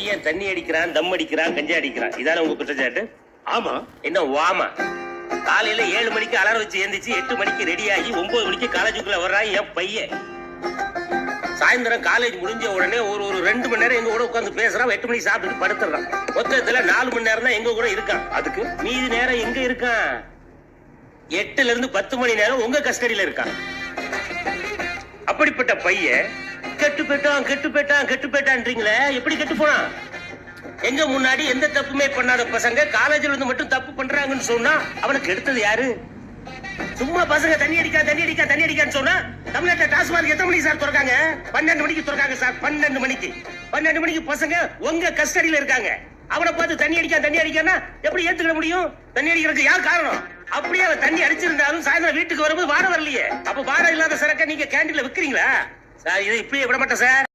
பையன் தண்ணி அடிக்கிறான் தம் அடிக்கிறான் கஞ்சா அடிக்கிறான்? இதான உங்க குற்றச்சாட்டு ஆமா. என்ன வாமா? காலையில ஏழு மணிக்கு அலாரம் வச்சு எந்திரிச்சு எட்டு மணிக்கு ரெடி ஆகி ஒன்பது மணிக்கு காலேஜுக்குள்ள வர்றான் என் பையன். சாயந்தரம் காலேஜ் முடிஞ்ச உடனே ஒரு ஒரு ரெண்டு மணி நேரம் எங்க கூட உட்காந்து பேசுறான் எட்டு மணிக்கு சாப்பிட்டுட்டு படுத்துறான். மொத்தத்துல நாலு மணி நேரம் தான் எங்க கூட இருக்கான். அதுக்கு? மீதி நேரம் எங்க இருக்கான்? எட்டுல இருந்து பத்து மணி நேரம் உங்க கஸ்டடியில இருக்கான். அப்படிப்பட்ட பையன் கெட்டு போயிட்டான் கெட்டு போயிட்டான் கெட்டு போயிட்டான்றீங்களே எப்படி கெட்டு போனான் எங்க முன்னாடி எந்த தப்புமே பண்ணாத பசங்க காலேஜ்ல இருந்து மட்டும் தப்பு பண்றாங்கன்னு சொன்னா அவனுக்கு எடுத்தது யாரு? சும்மா பசங்க தண்ணி அடிக்கா தண்ணி அடிக்கா தண்ணி அடிக்கான்னு சொன்னா தமிழ்நாட்டுல டாஸ்மாக் எத்தனை மணிக்கு சார் திறக்காங்க? பன்னெண்டு மணிக்கு திறக்காங்க சார் பன்னெண்டு மணிக்கு. பன்னெண்டு மணிக்கு பசங்க உங்க கஸ்டடியில இருக்காங்க. அவனை பார்த்து தண்ணி அடிக்கா தண்ணி அடிக்கான்னா எப்படி ஏத்துக்கிட முடியும்? தண்ணி அடிக்கிறதுக்கு யார் காரணம்? அப்படியே அவன் தண்ணி அடிச்சிருந்தாலும் சாயந்தரம் வீட்டுக்கு வரும்போது வாரம் வரலையே. அப்ப வாரம் இல்லாத சரக்க நீங்க கேண்டீன்ல விக்கிறீங்களா? சார் இதை இப்படியே விட மாட்டேன் சார்.